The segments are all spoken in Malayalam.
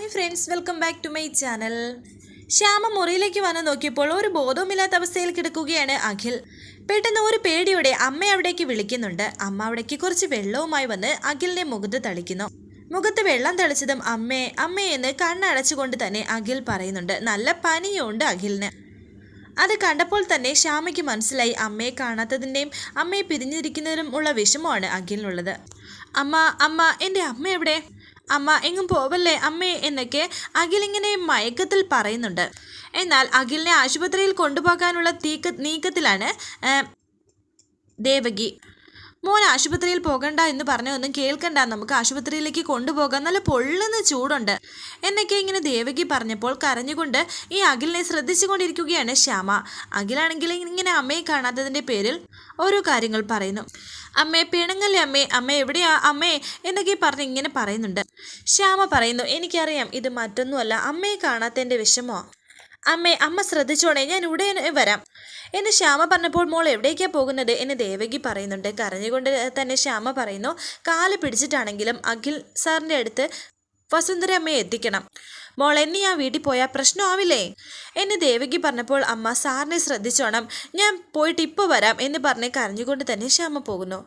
Hi friends welcome back to my channel Shyama മുറിയിലേക്ക് വന്ന് നോക്കിയപ്പോൾ ഒരു ബോധവുമില്ലാത്ത അവസ്ഥയിൽ കിടക്കുകയാണ് അഖിൽ. പെട്ടെന്ന് ഒരു പേടിയോടെ അമ്മ അവിടേക്ക് വിളിക്കുന്നുണ്ട്. അമ്മ അവിടേക്ക് കുറച്ച് വെള്ളവുമായി വന്ന് അഖിലിനെ മുഖത്ത് തളിക്കുന്നു. മുഖത്ത് വെള്ളം തളിച്ചതും അമ്മേ അമ്മേ എന്ന് കണ്ണടച്ചുകൊണ്ട് തന്നെ അഖിൽ പറയുന്നുണ്ട്. നല്ല പനിയുണ്ട് അഖിലിന്. അത് കണ്ടപ്പോൾ തന്നെ ശ്യാമയ്ക്ക് മനസ്സിലായി അമ്മയെ കാണാത്തതിന്റെയും അമ്മയെ പിരിഞ്ഞിരിക്കുന്നതിനും ഉള്ള വിഷമമാണ് അഖിലിനുള്ളത്. അമ്മ അമ്മ എന്റെ അമ്മ എവിടെ? അമ്മ എങ്ങും പോവല്ലേ അമ്മേ എന്നൊക്കെ അഖിലിങ്ങനെ മയക്കത്തിൽ പറയുന്നുണ്ട്. എന്നാൽ അഖിലിനെ ആശുപത്രിയിൽ കൊണ്ടുപോകാനുള്ള തീക്ക നീക്കത്തിലാണ് ദേവകി. മോൻ ആശുപത്രിയിൽ പോകണ്ട എന്ന് പറഞ്ഞൊന്നും കേൾക്കണ്ട. നമുക്ക് ആശുപത്രിയിലേക്ക് കൊണ്ടുപോകാൻ നല്ല പൊള്ളുന്ന ചൂടുണ്ട്. എന്നൊക്കെ ഇങ്ങനെ ദേവകി പറഞ്ഞപ്പോൾ കരഞ്ഞുകൊണ്ട് ഈ അഖിലിനെ ശ്രദ്ധിച്ചുകൊണ്ടിരിക്കുകയാണ് ശ്യാമ. അഖിലാണെങ്കിൽ ഇങ്ങനെ അമ്മയെ കാണാത്തതിന്റെ പേരിൽ ഓരോ കാര്യങ്ങൾ പറയുന്നു. അമ്മേ പിണങ്ങല്ലേ അമ്മേ? അമ്മ എവിടെയാ? അമ്മേ എന്നൊക്കെ പറഞ്ഞ് ഇങ്ങനെ പറയുന്നുണ്ട്. ശ്യാമ പറയുന്നു എനിക്കറിയാം ഇത് മറ്റൊന്നുമല്ല. അമ്മയെ കാണാത്തതിന്റെ വിഷമോ? അമ്മേ അമ്മ ശ്രദ്ധിച്ചോണേ ഞാൻ ഉടനെ വരാം. എന്ന് ശ്യാമ പറഞ്ഞപ്പോൾ മോൾ എവിടേക്കാണ് പോകുന്നത് എന്ന് ദേവകി പറയുന്നുണ്ട്. കരഞ്ഞുകൊണ്ട് തന്നെ ശ്യാമ പറയുന്നു കാൽ പിടിച്ചിട്ടാണെങ്കിലും അഖിൽ സാറിന്റെ അടുത്ത് വസുന്ധര അമ്മയെ എത്തിക്കണം. മോൾ എന്നെ ആ വീട്ടിൽ പോയാൽ പ്രശ്നമാവില്ലേ എന്ന് ദേവകി പറഞ്ഞപ്പോൾ അമ്മ സാറിനെ ശ്രദ്ധിച്ചോണം. ഞാൻ പോയിട്ട് ഇപ്പോൾ വരാം എന്ന് പറഞ്ഞ് കരഞ്ഞുകൊണ്ട് തന്നെ ശ്യാമ പോകുന്നു.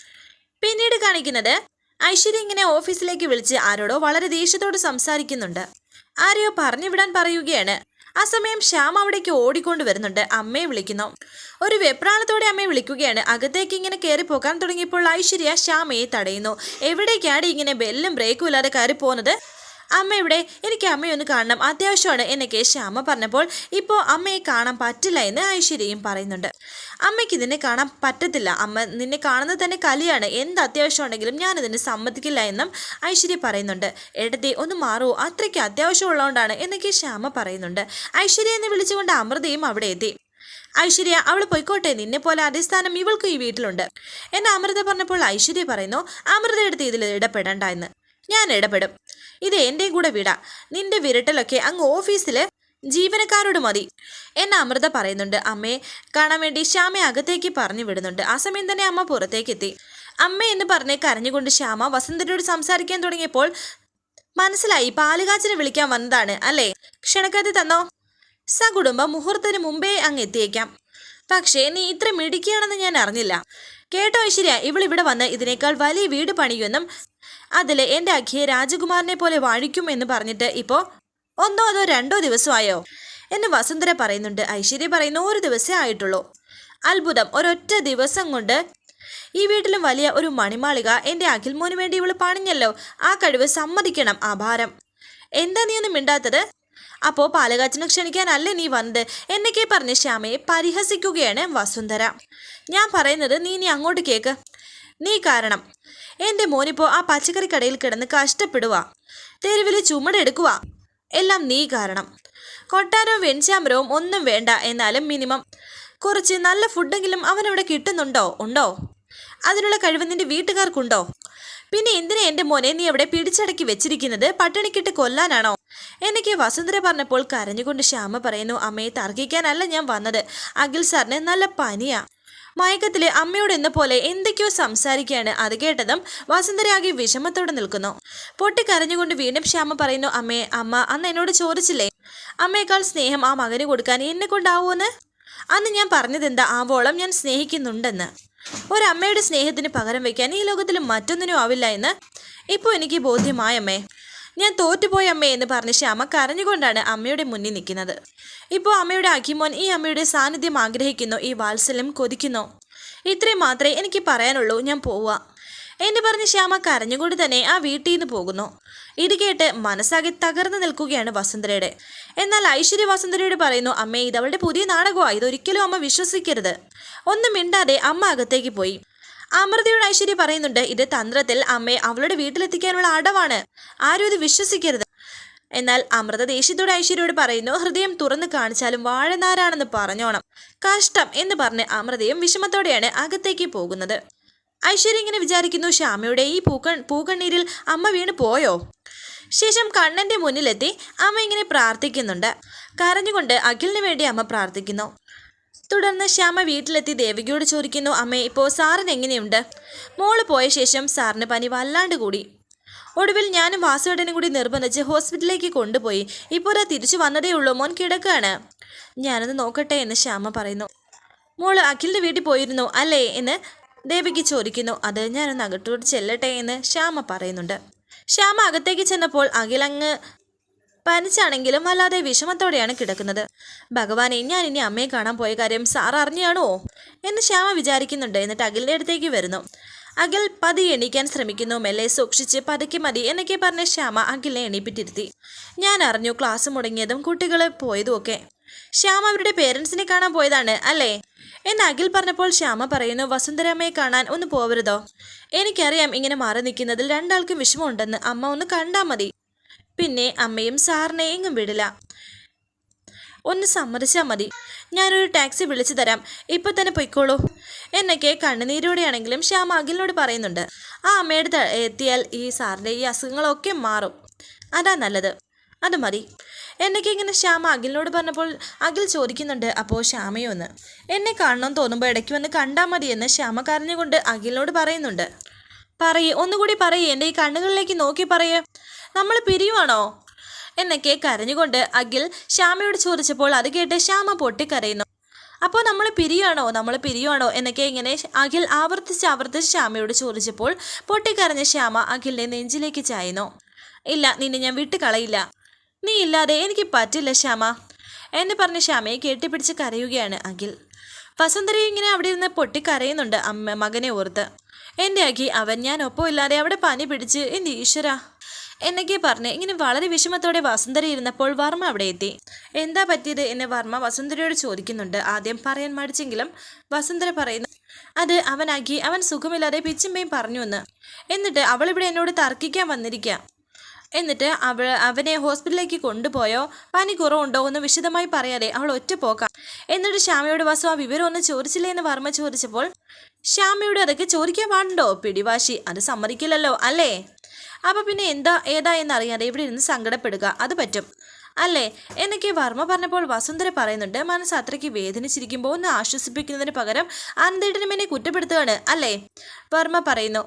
പിന്നീട് കാണിക്കുന്നത് ഐശ്വര്യ ഇങ്ങനെ ഓഫീസിലേക്ക് വിളിച്ച് ആരോടോ വളരെ ദേഷ്യത്തോട് സംസാരിക്കുന്നുണ്ട്. ആരെയോ പറഞ്ഞു വിടാൻ പറയുകയാണ്. ആ സമയം ശ്യാം അവിടേക്ക് ഓടിക്കൊണ്ട് വരുന്നുണ്ട്. അമ്മയെ വിളിക്കുന്നു. ഒരു വെപ്രാളത്തോടെ അമ്മയെ വിളിക്കുകയാണ്. അകത്തേക്ക് ഇങ്ങനെ കയറി പോകാൻ തുടങ്ങിയപ്പോൾ ഐശ്വര്യ ശ്യാമയെ തടയുന്നു. എവിടേക്കാണ് ഇങ്ങനെ ബെല്ലും ബ്രേക്കും ഇല്ലാതെ കയറി പോകുന്നത്? അമ്മ ഇവിടെ എനിക്ക് അമ്മയൊന്ന് കാണണം. അത്യാവശ്യമാണ് എന്നൊക്കെ ശ്യാമ പറഞ്ഞപ്പോൾ ഇപ്പോൾ അമ്മയെ കാണാൻ പറ്റില്ല എന്ന് ഐശ്വര്യയും പറയുന്നുണ്ട്. അമ്മയ്ക്ക് നിന്നെ കാണാൻ പറ്റത്തില്ല. അമ്മ നിന്നെ കാണുന്നത് തന്നെ കലിയാണ്. എന്ത് അത്യാവശ്യമുണ്ടെങ്കിലും ഞാനിതിന് സമ്മതിക്കില്ല എന്നും ഐശ്വര്യ പറയുന്നുണ്ട്. എടതി ഒന്ന് മാറുമോ അത്രയ്ക്ക് അത്യാവശ്യമുള്ളതുകൊണ്ടാണ് എന്നൊക്കെ ശ്യാമ പറയുന്നുണ്ട്. ഐശ്വര്യ എന്ന് വിളിച്ചുകൊണ്ട് അമൃതയും അവിടെ എത്തി. ഐശ്വര്യ അവൾ പൊയ്ക്കോട്ടെ. നിന്നെ പോലെ അതേ ഇവൾക്കും ഈ വീട്ടിലുണ്ട്. എന്ന് അമൃത പറഞ്ഞപ്പോൾ ഐശ്വര്യ പറയുന്നു അമൃത എടുത്ത് ഇതിൽ ഇടപെടണ്ട എന്ന്. ഞാൻ ഇടപെടും. ഇത് എന്റെയും കൂടെ വിടാം. നിന്റെ വിരട്ടലൊക്കെ അങ്ങ് ഓഫീസിൽ ജീവനക്കാരോട് മതി. എന്നെ അമൃത പറയുന്നുണ്ട് അമ്മയെ കാണാൻ വേണ്ടി ശ്യാമ അകത്തേക്ക് പറഞ്ഞു വിടുന്നുണ്ട്. ആ സമയം തന്നെ അമ്മ പുറത്തേക്ക് എത്തി അമ്മ എന്ന് പറഞ്ഞ് കരഞ്ഞുകൊണ്ട് ശ്യാമ വസന്തരോട് സംസാരിക്കാൻ തുടങ്ങിയപ്പോൾ മനസ്സിലായി പാലുകാച്ചിനെ വിളിക്കാൻ വന്നതാണ് അല്ലേ? ക്ഷണക്കത്ത് തന്നോ? സകുടുംബം മുഹൂർത്തത്തിന് മുമ്പേ അങ്ങ് എത്തിയേക്കാം. പക്ഷേ നീ ഇത്ര മിടിക്കുകയാണെന്ന് ഞാൻ അറിഞ്ഞില്ല. കേട്ടോ ഐശ്വര്യ ഇവളിവിടെ വന്ന് ഇതിനേക്കാൾ വലിയ വീട് പണിയുമെന്നും അതിൽ എന്റെ അഖിയെ രാജകുമാരനെ പോലെ വാഴിക്കും എന്ന് പറഞ്ഞിട്ട് ഇപ്പോ ഒന്നോ അതോ രണ്ടോ ദിവസമായോ? എന്ന് വസുന്ധര പറയുന്നുണ്ട്. ഐശ്വര്യ പറയുന്നു ഒരു ദിവസേ ആയിട്ടുള്ളൂ. അത്ഭുതം. ഒരൊറ്റ ദിവസം കൊണ്ട് ഈ വീട്ടിലും വലിയ ഒരു മണിമാളിക അഖിൽ മോന് വേണ്ടി ഇവൾ പണിഞ്ഞല്ലോ. ആ കഴിവ് സമ്മതിക്കണം. ആഭാരം. എന്താ നീ ഒന്നും മിണ്ടാത്തത്? അപ്പോൾ പാലകാച്ചിനെ ക്ഷണിക്കാനല്ലേ നീ വന്നത്? എന്നൊക്കെ പറഞ്ഞ് ശ്യാമയെ പരിഹസിക്കുകയാണ് വസുന്ധര. ഞാൻ പറയുന്നത് നീ ഇനി അങ്ങോട്ട് കേക്ക്. നീ കാരണം. എന്റെ മോനിപ്പോൾ ആ പച്ചക്കറി കടയിൽ കിടന്ന് കഷ്ടപ്പെടുക തെരുവിൽ ചുമടെടുക്കുക എല്ലാം നീ കാരണം. കൊട്ടാരവും വെഞ്ചാമരവും ഒന്നും വേണ്ട എന്നാലും മിനിമം കുറച്ച് നല്ല ഫുഡെങ്കിലും അവനവിടെ കിട്ടുന്നുണ്ടോ? ഉണ്ടോ? അതിനുള്ള കഴിവ് നിന്റെ വീട്ടുകാർക്കുണ്ടോ? പിന്നെ എന്തിനാ എന്റെ മോനെ നീ അവിടെ പിടിച്ചടക്കി വെച്ചിരിക്കുന്നത്? പട്ടിണിക്കിട്ട് കൊല്ലാനാണോ? എനിക്ക് വസുന്ധര പറഞ്ഞപ്പോൾ കരഞ്ഞുകൊണ്ട് ശ്യാമ പറയുന്നു അമ്മയെ തർക്കിക്കാനല്ല ഞാൻ വന്നത്. അഖിൽ സാറിന് നല്ല പനിയാ. മയക്കത്തിലെ അമ്മയോട് എന്ന പോലെ എന്തൊക്കെയോ സംസാരിക്കുകയാണ് അത് കേട്ടതും വസന്തരാകെ വിഷമത്തോടെ നിൽക്കുന്നു. പൊട്ടിക്കരഞ്ഞുകൊണ്ട് വീണ്ടും ശ്യാമ പറയുന്നു അമ്മേ അമ്മ അന്ന് എന്നോട് ചോദിച്ചില്ലേ? അമ്മയേക്കാൾ സ്നേഹം ആ മകന് കൊടുക്കാൻ എന്നെ കൊണ്ടാവുമെന്ന് അന്ന് ഞാൻ പറഞ്ഞതെന്താ? ആവോളം ഞാൻ സ്നേഹിക്കുന്നുണ്ടെന്ന്. ഒരമ്മയുടെ സ്നേഹത്തിന് പകരം വയ്ക്കാൻ ഈ ലോകത്തിൽ മറ്റൊന്നിനും ആവില്ല എന്ന്? ഇപ്പോൾ എനിക്ക് ബോധ്യമായമ്മേ. ഞാൻ തോറ്റുപോയ അമ്മേ എന്ന് പറഞ്ഞ് ശ്യാമ കരഞ്ഞുകൊണ്ടാണ് അമ്മയുടെ മുന്നിൽ നിൽക്കുന്നത്. ഇപ്പോൾ അമ്മയുടെ അഖിമോൻ ഈ അമ്മയുടെ സാന്നിധ്യം ആഗ്രഹിക്കുന്നു ഈ വാത്സല്യം കൊതിക്കുന്നു. ഇത്രയും മാത്രമേ എനിക്ക് പറയാനുള്ളൂ ഞാൻ പോവുക. എന്ന് പറഞ്ഞ് ശ്യാമ കരഞ്ഞുകൊണ്ട് തന്നെ ആ വീട്ടിൽ നിന്ന് പോകുന്നു. ഇത് കേട്ട് മനസ്സാകെ തകർന്നു നിൽക്കുകയാണ് വസുന്ധരയുടെ. എന്നാൽ ഐശ്വര്യ വസുന്ധരയോട് പറയുന്നു അമ്മേ ഇത് അവളുടെ പുതിയ നാടകമാണ് ഇതൊരിക്കലും അമ്മ വിശ്വസിക്കരുത്. ഒന്നും മിണ്ടാതെ അമ്മ അകത്തേക്ക് പോയി. അമൃതയോട് ഐശ്വര്യ പറയുന്നുണ്ട് ഇത് തന്ത്രത്തിൽ അമ്മയെ അവളുടെ വീട്ടിലെത്തിക്കാനുള്ള അടവാണ്. ആരും ഇത് വിശ്വസിക്കരുത്. എന്നാൽ അമൃത ദേഷ്യത്തോടെ ഐശ്വര്യയോട് പറയുന്നു ഹൃദയം തുറന്നു കാണിച്ചാലും വാഴനാരാണെന്ന് പറഞ്ഞോണം. കഷ്ടം എന്ന് പറഞ്ഞ് അമൃതയും വിഷമത്തോടെയാണ് അകത്തേക്ക് പോകുന്നത്. ഐശ്വര്യ ഇങ്ങനെ വിചാരിക്കുന്നു ശ്യാമയുടെ ഈ പൂക്കൺ പൂക്കണ്ണീരിൽ അമ്മ വീണ് പോയോ? ശേഷം കണ്ണന്റെ മുന്നിലെത്തി അമ്മ ഇങ്ങനെ പ്രാർത്ഥിക്കുന്നുണ്ട്. കരഞ്ഞുകൊണ്ട് അഖിലിന് വേണ്ടി അമ്മ പ്രാർത്ഥിക്കുന്നു. തുടർന്ന് ശ്യാമ വീട്ടിലെത്തി ദേവികയോട് ചോദിക്കുന്നു അമ്മേ ഇപ്പോൾ സാറിന് എങ്ങനെയുണ്ട്? മോൾ പോയ ശേഷം സാറിന് പനി വല്ലാണ്ട് കൂടി. ഒടുവിൽ ഞാനും വാസുവേട്ടനും കൂടി നിർബന്ധിച്ച് ഹോസ്പിറ്റലിലേക്ക് കൊണ്ടുപോയി. ഇപ്പോൾ തിരിച്ചു വന്നതേ ഉള്ളൂ മോൻ കിടക്കാണ്. ഞാനത് നോക്കട്ടെ എന്ന് ശ്യാമ പറയുന്നു. മോൾ അഖിലിന്റെ വീട്ടിൽ പോയിരുന്നു അല്ലേ എന്ന് ദേവിക്ക് ചോദിക്കുന്നു. അത് ഞാനൊന്ന് അകത്തോട്ട് ചെല്ലട്ടെ എന്ന് ശ്യാമ പറയുന്നുണ്ട്. ശ്യാമ അകത്തേക്ക് ചെന്നപ്പോൾ അഖിലങ്ങ് പനിച്ചാണെങ്കിലും വല്ലാതെ വിഷമത്തോടെയാണ് കിടക്കുന്നത്. ഭഗവാനെ ഞാൻ ഇനി അമ്മയെ കാണാൻ പോയ കാര്യം സാർ അറിഞ്ഞാണോ എന്ന് ശ്യാമ വിചാരിക്കുന്നുണ്ട്. എന്നിട്ട് അഖിലിന്റെ അടുത്തേക്ക് വരുന്നു. അഖിൽ പതി എണീക്കാൻ ശ്രമിക്കുന്നു. മെല്ലെ സൂക്ഷിച്ച് പതുക്കെ മതി എന്നൊക്കെ പറഞ്ഞ ശ്യാമ അഖിലിനെ എണീപ്പിട്ടിരുത്തി ഞാൻ അറിഞ്ഞു ക്ലാസ് മുടങ്ങിയതും കുട്ടികൾ പോയതും ഒക്കെ. ശ്യാമ അവരുടെ പേരൻസിനെ കാണാൻ പോയതാണ് അല്ലേ? എന്ന് അഖിൽ പറഞ്ഞപ്പോൾ ശ്യാമ പറയുന്നു വസുന്ധരാമ്മയെ കാണാൻ ഒന്ന് പോവരുതോ? എനിക്കറിയാം ഇങ്ങനെ മാറി നിൽക്കുന്നതിൽ രണ്ടാൾക്കും വിഷമമുണ്ടെന്ന്. അമ്മ ഒന്ന് കണ്ടാൽ മതി. പിന്നെ അമ്മയും സാറിനെ എങ്ങും വിടില്ല. ഒന്ന് സമ്മതിച്ചാൽ മതി. ഞാനൊരു ടാക്സി വിളിച്ചു തരാം. ഇപ്പൊ തന്നെ പൊയ്ക്കോളൂ. എന്നൊക്കെ കണ്ണുനീരോടെയാണെങ്കിലും ശ്യാമ അഖിലിനോട് പറയുന്നുണ്ട്. ആ അമ്മയുടെ എത്തിയാൽ ഈ സാറിന്റെ ഈ അസുഖങ്ങളൊക്കെ മാറും. അതാ നല്ലത്. അത് മതി. എന്നൊക്കെ ഇങ്ങനെ ശ്യാമ അഖിലിനോട് പറഞ്ഞപ്പോൾ അഖിൽ ചോദിക്കുന്നുണ്ട്. അപ്പോൾ ശ്യാമയൊന്ന് എന്നെ കാണണമെന്ന് തോന്നുമ്പോൾ ഇടയ്ക്ക് വന്ന് കണ്ടാൽ മതി എന്ന് ശ്യാമ കരഞ്ഞുകൊണ്ട് അഖിലിനോട് പറയുന്നുണ്ട്. പറയേ ഒന്നുകൂടി പറയേ. എന്റെ ഈ കണ്ണുകളിലേക്ക് നോക്കി പറയേ. നമ്മൾ പിരിയുവാണോ? എന്നൊക്കെ കരഞ്ഞുകൊണ്ട് അഖിൽ ശ്യാമയോട് ചോദിച്ചപ്പോൾ അത് കേട്ട് ശ്യാമ പൊട്ടിക്കരയുന്നു. അപ്പോൾ നമ്മൾ പിരിയുവാണോ? നമ്മൾ പിരിയുവാണോ? എന്നൊക്കെ ഇങ്ങനെ അഖിൽ ആവർത്തിച്ച് ആവർത്തിച്ച് ശ്യാമയോട് ചോദിച്ചപ്പോൾ പൊട്ടിക്കരഞ്ഞ ശ്യാമ അഖിലിനെ നെഞ്ചിലേക്ക് ചായുന്നു. ഇല്ല നിന്നെ ഞാൻ വിട്ട് കളയില്ല. നീ ഇല്ലാതെ എനിക്ക് പറ്റില്ല ശ്യാമ. എന്ന് പറഞ്ഞ് ശ്യാമയെ കെട്ടിപ്പിടിച്ച് കരയുകയാണ് അഖിൽ. വസുന്ധര ഇങ്ങനെ അവിടെ ഇരുന്ന് പൊട്ടിക്കരയുന്നുണ്ട് അമ്മ മകനെ ഓർത്ത്. എന്റെ അഖി അവൻ ഞാൻ ഒപ്പം ഇല്ലാതെ അവിടെ പനി പിടിച്ച്. എന്റെ ഈശ്വര? എന്നൊക്കെ പറഞ്ഞ് ഇങ്ങനെ വളരെ വിഷമത്തോടെ വസുന്ധര ഇരുന്നപ്പോൾ വർമ്മ അവിടെ എത്തി. എന്താ പറ്റിയത് എന്ന് വർമ്മ വസുന്ധരയോട് ചോദിക്കുന്നുണ്ട്. ആദ്യം പറയാൻ മടിച്ചെങ്കിലും വസുന്ധര പറയുന്നു അത് അവനാക്കി അവൻ സുഖമില്ലാതെ പിച്ചുമ്പയും പറഞ്ഞു എന്ന് എന്നിട്ട് അവളിവിടെ എന്നോട് തർക്കിക്കാൻ വന്നിരിക്കുക എന്നിട്ട് അവൾ അവനെ ഹോസ്പിറ്റലിലേക്ക് കൊണ്ടുപോയോ? പനി കുറവുണ്ടോ? എന്ന് വിശദമായി പറയാതെ അവൾ ഒറ്റ പോക്കാം. എന്നിട്ട് ശ്യാമയോട് വസു ആ വിവരം ഒന്ന് ചോദിച്ചില്ലേ? എന്ന് വർമ്മ ചോദിച്ചപ്പോൾ ശ്യാമയോട് അതൊക്കെ ചോദിക്കാൻ പാടുണ്ടോ? പിടിവാശി അത് സമ്മതിക്കില്ലല്ലോ അല്ലേ? അപ്പൊ പിന്നെ എന്താ ഏതാ എന്നറിയാതെ ഇവിടെ ഇരുന്ന് സങ്കടപ്പെടുക. അത് പറ്റും. അല്ലേ? എന്നൊക്കെ വർമ്മ പറഞ്ഞപ്പോൾ വസുന്ധര പറയുന്നുണ്ട് മനസ്സ് അത്രയ്ക്ക് വേദനിച്ചിരിക്കുമ്പോൾ ഒന്ന് ആശ്വസിപ്പിക്കുന്നതിന് പകരം അനന്തേട്ടനും എന്നെ കുറ്റപ്പെടുത്തുകയാണ് അല്ലേ? വർമ്മ പറയുന്നു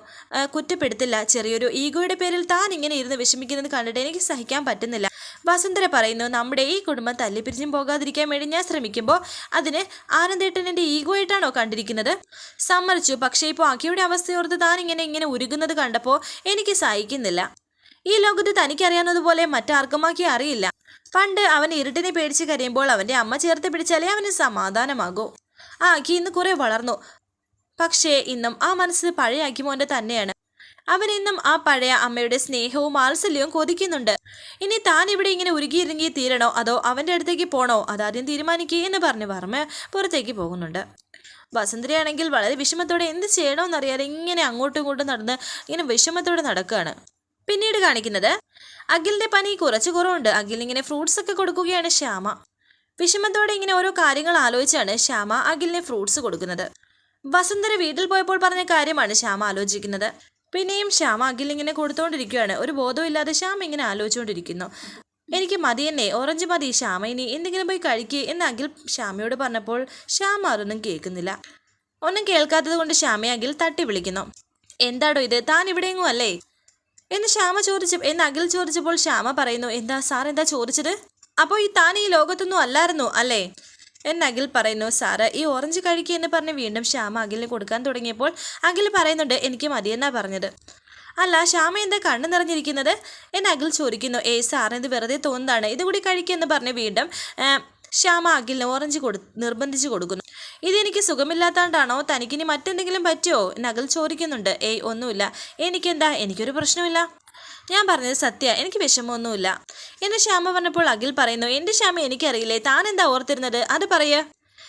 കുറ്റപ്പെടുത്തില്ല. ചെറിയൊരു ഈഗോയുടെ പേരിൽ താൻ ഇങ്ങനെ ഇരുന്ന് വിഷമിക്കുന്നത് കണ്ടിട്ട് എനിക്ക് സഹിക്കാൻ പറ്റുന്നില്ല. വസുന്ധര പറയുന്നു നമ്മുടെ ഈ കുടുംബം തല്ലിപ്പിരിഞ്ഞും പോകാതിരിക്കാൻ വേണ്ടി ഞാൻ ശ്രമിക്കുമ്പോൾ അതിന് ആനന്ദേട്ടൻ എന്റെ ഈഗോ ആയിട്ടാണോ കണ്ടിരിക്കുന്നത്? സമ്മതിച്ചു പക്ഷേ ഇപ്പോൾ അഖിയുടെ അവസ്ഥയോർത്ത് താൻ ഇങ്ങനെ ഇങ്ങനെ ഉരുകുന്നത് കണ്ടപ്പോൾ എനിക്ക് സഹിക്കുന്നില്ല. ഈ ലോകത്ത് തനിക്കറിയാവുന്നതുപോലെ മറ്റാർക്കും അഖി അറിയില്ല. പണ്ട് അവൻ ഇരുട്ടിനെ പേടിച്ച് കരയുമ്പോൾ അവന്റെ അമ്മ ചേർത്ത് പിടിച്ചാലേ അവന് സമാധാനമാകൂ. ആ അഖി ഇന്ന് കുറെ വളർന്നു. പക്ഷേ ഇന്നും ആ മനസ്സ് പഴയ അഖിമോന്റെ തന്നെയാണ്. അവൻ ഇന്നും ആ പഴയ അമ്മയുടെ സ്നേഹവും മാത്സല്യവും കൊതിക്കുന്നുണ്ട്. ഇനി താൻ ഇവിടെ ഇങ്ങനെ ഉരുകിയിരുങ്ങി തീരണോ? അതോ അവന്റെ അടുത്തേക്ക് പോണോ? അതാദ്യം തീരുമാനിക്കുക എന്ന് പറഞ്ഞ് വർമ്മ പുറത്തേക്ക് പോകുന്നുണ്ട്. വസന്തരയാണെങ്കിൽ വളരെ വിഷമത്തോടെ എന്ത് ചെയ്യണമെന്നറിയാതെ ഇങ്ങനെ അങ്ങോട്ടും ഇങ്ങോട്ടും നടന്ന് ഇങ്ങനെ വിഷമത്തോടെ നടക്കുകയാണ് പിന്നീട് കാണിക്കുന്നത് അഖിലിന്റെ പനി കുറച്ച് കുറവുണ്ട്. അഖിൽ ഇങ്ങനെ ഫ്രൂട്ട്സ് ഒക്കെ കൊടുക്കുകയാണ് ശ്യാമ. വിഷമത്തോടെ ഇങ്ങനെ ഓരോ കാര്യങ്ങൾ ആലോചിച്ചാണ് ശ്യാമ അഖിലിനെ ഫ്രൂട്ട്സ് കൊടുക്കുന്നത്. വസുന്ധര വീട്ടിൽ പോയപ്പോൾ പറഞ്ഞ കാര്യമാണ് ശ്യാമ ആലോചിക്കുന്നത്. പിന്നെയും ശ്യാമ അഖിൽ ഇങ്ങനെ കൊടുത്തുകൊണ്ടിരിക്കുകയാണ് ഒരു ബോധവും ഇല്ലാതെ ശ്യാമ ഇങ്ങനെ ആലോചിച്ചുകൊണ്ടിരിക്കുന്നു എനിക്ക് മതി തന്നെ ഓറഞ്ച് മതി ശ്യാമ ഇനി എന്തെങ്കിലും പോയി കഴിക്കുക എന്ന് അഖിൽ ശ്യാമയോട് പറഞ്ഞപ്പോൾ ശ്യാമ അതൊന്നും കേൾക്കുന്നില്ല. ഒന്നും കേൾക്കാത്തത് കൊണ്ട് ശ്യാമയെ അഖിൽ തട്ടി വിളിക്കുന്നു. എന്താടോ ഇത്? താൻ ഇവിടെയെങ്ങും അല്ലേ? എന്ന് ശ്യാമ ചോദിച്ചു എന്ന് അഖിൽ ചോദിച്ചപ്പോൾ ശ്യാമ പറയുന്നു എന്താ സാർ എന്താ ചോദിച്ചത്? അപ്പോൾ ഈ താൻ ഈ ലോകത്തൊന്നും അല്ലായിരുന്നു അല്ലേ? എന്ന് അഖിൽ പറയുന്നു സാറ് ഈ ഓറഞ്ച് കഴിക്കുക എന്ന് പറഞ്ഞ് വീണ്ടും ശ്യാമ അഖിലിന് കൊടുക്കാൻ തുടങ്ങിയപ്പോൾ അഖിൽ പറയുന്നുണ്ട് എനിക്ക് മതിയെന്നാ പറഞ്ഞത്. അല്ല ശ്യാമ എന്താ കണ്ണു നിറഞ്ഞിരിക്കുന്നത്? എന്ന് അഖിൽ ചോദിക്കുന്നു ഏ സാറിന് ഇത് വെറുതെ തോന്നുന്നതാണ്. ഇതുകൂടി കഴിക്കുക എന്ന് പറഞ്ഞ് വീണ്ടും ശ്യാമ അഖിലിന് ഓറഞ്ച് കൊടു നിർബന്ധിച്ച് കൊടുക്കുന്നു. ഇതെനിക്ക് സുഖമില്ലാത്തതുകൊണ്ടാണോ തനിക്കിനി മറ്റെന്തെങ്കിലും പറ്റിയോ? അഖിൽ ചോദിക്കുന്നുണ്ട്. ഏയ് ഒന്നുമില്ല. എനിക്കെന്താ? എനിക്കൊരു പ്രശ്നമില്ല. ഞാൻ പറഞ്ഞത് സത്യ. എനിക്ക് വിഷമമൊന്നുമില്ല. എന്ന് ശ്യാമ പറഞ്ഞപ്പോൾ അഖിൽ പറയുന്നു എന്റെ ശ്യാമ എനിക്കറിയില്ലേ? താൻ എന്താ ഓർത്തിരുന്നത്? അത് പറയ.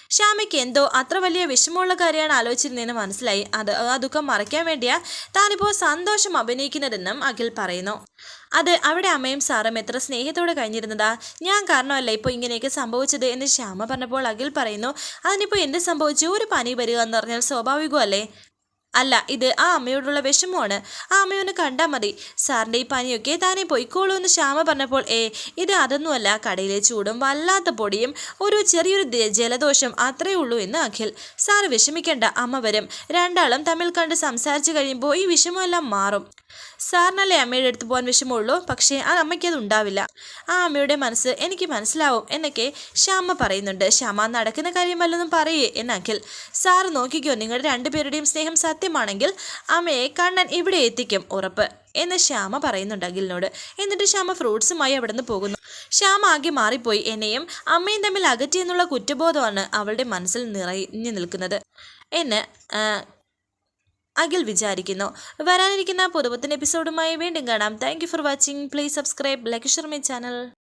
ശ്യാമയ്ക്ക് എന്തോ അത്ര വലിയ വിഷമമുള്ള കാര്യമാണ് ആലോചിച്ചിരുന്നതെന്ന് മനസ്സിലായി. അത് ആ ദുഃഖം മറയ്ക്കാൻ വേണ്ടിയാ താനിപ്പോൾ സന്തോഷം അഭിനയിക്കുന്നതെന്നും അഖിൽ പറയുന്നു. അത് അവിടെ അമ്മയും സാറും എത്ര സ്നേഹത്തോടെ കഴിഞ്ഞിരുന്നതാ. ഞാൻ കാരണമല്ല ഇപ്പോൾ ഇങ്ങനെയൊക്കെ സംഭവിച്ചത് എന്ന് ശ്യാമ പറഞ്ഞപ്പോൾ അഖിൽ പറയുന്നു അതിനിപ്പോൾ എന്ത് സംഭവിച്ചു? ഒരു പനി വരിക എന്ന് പറഞ്ഞാൽ സ്വാഭാവികമല്ലേ? അല്ല ഇത് ആ അമ്മയോടുള്ള വിഷമമാണ്. ആ അമ്മയൊന്ന് കണ്ടാൽ മതി. സാറിന്റെ ഈ പനിയൊക്കെ താനേ പൊയ്ക്കോളൂ എന്ന് ശ്യാമ പറഞ്ഞപ്പോൾ ഏ ഇത് അതൊന്നുമല്ല. കടയിലെ ചൂടും വല്ലാത്ത പൊടിയും ഒരു ചെറിയൊരു ജലദോഷം അത്രേ ഉള്ളൂ എന്ന് അഖിൽ. സാറ് വിഷമിക്കേണ്ട അമ്മ വരും. രണ്ടാളും തമ്മിൽ കണ്ട് സംസാരിച്ചു കഴിയുമ്പോൾ ഈ വിഷമമെല്ലാം മാറും. സാറിനല്ലേ അമ്മയുടെ അടുത്ത് പോകാൻ വിഷമമുള്ളൂ? പക്ഷേ ആ അമ്മയ്ക്കത് ഉണ്ടാവില്ല ആ അമ്മയുടെ മനസ്സ് എനിക്ക് മനസ്സിലാവും എന്നൊക്കെ ശ്യാമ പറയുന്നുണ്ട്. ശ്യാമ നടക്കുന്ന കാര്യം വല്ലതും പറയേ എന്ന് അഖിൽ. സാറ് നോക്കിക്കോ നിങ്ങളുടെ രണ്ടുപേരുടെയും സ്നേഹം സത്യമാണെങ്കിൽ അമ്മയെ കണ്ണൻ ഇവിടെ എത്തിക്കും ഉറപ്പ്. എന്ന് ശ്യാമ പറയുന്നുണ്ട് അഖിലിനോട്. എന്നിട്ട് ശ്യാമ ഫ്രൂട്ട്സുമായി അവിടെ നിന്ന് പോകുന്നു. ശ്യാമ ആകെ മാറിപ്പോയി. എന്നെയും അമ്മയും തമ്മിൽ അകറ്റി എന്നുള്ള കുറ്റബോധമാണ് അവളുടെ മനസ്സിൽ നിറഞ്ഞു നിൽക്കുന്നത്. എന്ന് അഖിൽ വിചാരിക്കുന്നു. വരാനിരിക്കുന്ന പുതുപത്തിന് എപ്പിസോഡുമായി വീണ്ടും കാണാം. Thank for watching please subscribe like Sharmi channel